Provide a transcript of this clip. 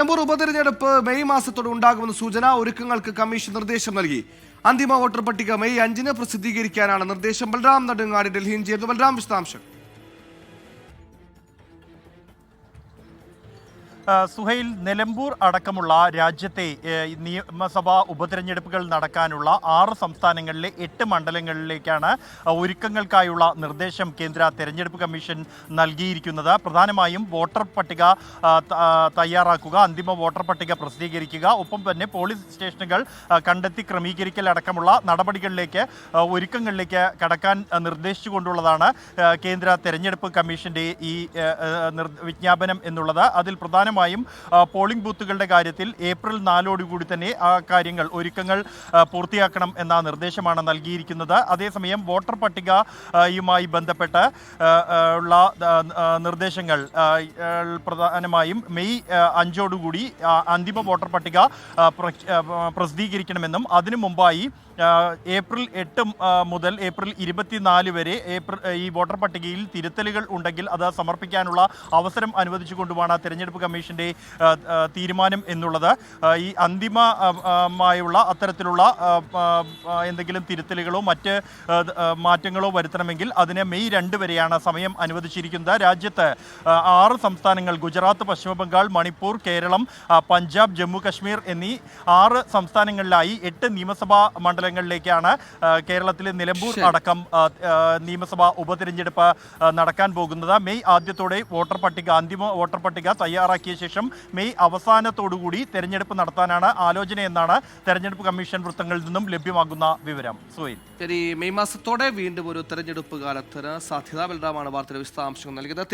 നിലമ്പൂർ ഉപതെരഞ്ഞെടുപ്പ് മെയ് മാസത്തോടെ ഉണ്ടാകുമെന്ന സൂചന ഒരുക്കങ്ങൾക്ക് കമ്മീഷൻ നിർദ്ദേശം നൽകി. അന്തിമ വോട്ടർ പട്ടിക മെയ് അഞ്ചിന് പ്രസിദ്ധീകരിക്കാനാണ് നിർദ്ദേശം. ബൽറാം നെടുങ്ങാടി ഡൽഹിയിൽ ചേർന്ന് ബൽറാം വിശദാംശം സുഹൈൽ നിലമ്പൂർ അടക്കമുള്ള രാജ്യത്തെ നിയമസഭാ ഉപതെരഞ്ഞെടുപ്പുകൾ നടക്കാനുള്ള ആറ് സംസ്ഥാനങ്ങളിലെ എട്ട് മണ്ഡലങ്ങളിലേക്കാണ് ഒരുക്കങ്ങൾക്കായുള്ള നിർദ്ദേശം കേന്ദ്ര തെരഞ്ഞെടുപ്പ് കമ്മീഷൻ നൽകിയിരിക്കുന്നത്. പ്രധാനമായും വോട്ടർ പട്ടിക തയ്യാറാക്കുക അന്തിമ വോട്ടർ പട്ടിക പ്രസിദ്ധീകരിക്കുക ഒപ്പം തന്നെ പോലീസ് സ്റ്റേഷനുകൾ കണ്ടെത്തി ക്രമീകരിക്കൽ അടക്കമുള്ള നടപടികളിലേക്ക് ഒരുക്കങ്ങളിലേക്ക് കടക്കാൻ നിർദ്ദേശിച്ചുകൊണ്ടുള്ളതാണ് കേന്ദ്ര തെരഞ്ഞെടുപ്പ് കമ്മീഷന്റെ ഈ വിജ്ഞാപനം എന്നുള്ളത്. അതിൽ പ്രധാനമായും ആ, പോളിംഗ് ബൂത്തുകളുടെ കാര്യത്തിൽ ഏപ്രിൽ നാലോടുകൂടി തന്നെ ആ കാര്യങ്ങൾ ഒരുക്കങ്ങൾ പൂർത്തിയാക്കണം എന്ന നിർദ്ദേശമാണ് നൽകിയിരിക്കുന്നത്. അതേസമയം വോട്ടർ പട്ടികയുമായി ബന്ധപ്പെട്ട് ഉള്ള നിർദ്ദേശങ്ങൾ പ്രധാനമായും മെയ് അഞ്ചോടുകൂടി അന്തിമ വോട്ടർ പട്ടിക പ്രസിദ്ധീകരിക്കണമെന്നും അതിനു മുമ്പായി ഏപ്രിൽ എട്ട് മുതൽ ഏപ്രിൽ ഇരുപത്തിനാല് വരെ ഏപ്രിൽ ഈ വോട്ടർ പട്ടികയിൽ തിരുത്തലുകൾ ഉണ്ടെങ്കിൽ അത് സമർപ്പിക്കാനുള്ള അവസരം അനുവദിച്ചുകൊണ്ടുമാണ് തെരഞ്ഞെടുപ്പ് കമ്മീഷന്റെ ആ, തീരുമാനം എന്നുള്ളത് ഈ അന്തിമമായുള്ള അത്തരത്തിലുള്ള എന്തെങ്കിലും തിരുത്തലുകളോ മറ്റ് മാറ്റങ്ങളോ വരുത്തണമെങ്കിൽ അതിന് മെയ് രണ്ട് വരെയാണ് സമയം അനുവദിച്ചിരിക്കുന്നത്. രാജ്യത്ത് ആറ് സംസ്ഥാനങ്ങൾ ഗുജറാത്ത് പശ്ചിമബംഗാൾ മണിപ്പൂർ കേരളം പഞ്ചാബ് ജമ്മു കശ്മീർ എന്നീ ആറ് സംസ്ഥാനങ്ങളിലായി എട്ട് നിയമസഭാ മണ്ഡലങ്ങളിലേക്കാണ് കേരളത്തിലെ നിലമ്പൂർ അടക്കം നിയമസഭാ ഉപതിരഞ്ഞെടുപ്പ് നടക്കാൻ പോകുന്നത്. മെയ് ആദ്യത്തോടെ വോട്ടർ പട്ടിക അന്തിമ വോട്ടർ പട്ടിക തയ്യാറാക്കിയ ശേഷം മെയ് അവസാനത്തോടുകൂടി തെരഞ്ഞെടുപ്പ് നടത്താനാണ് ആലോചനയെന്നാണ് തെരഞ്ഞെടുപ്പ് കമ്മീഷൻ വൃത്തങ്ങളിൽ നിന്നും ലഭ്യമാകുന്ന വിവരം. സുഹൈൽ. ശരി മെയ് മാസത്തോടെ വീണ്ടും ഒരു തെരഞ്ഞെടുപ്പ് കാലത്തിന് സാധ്യതാ ബൽറാമാണ് വാർത്തയുടെ വിശദാംശങ്ങൾ നൽകിയത്.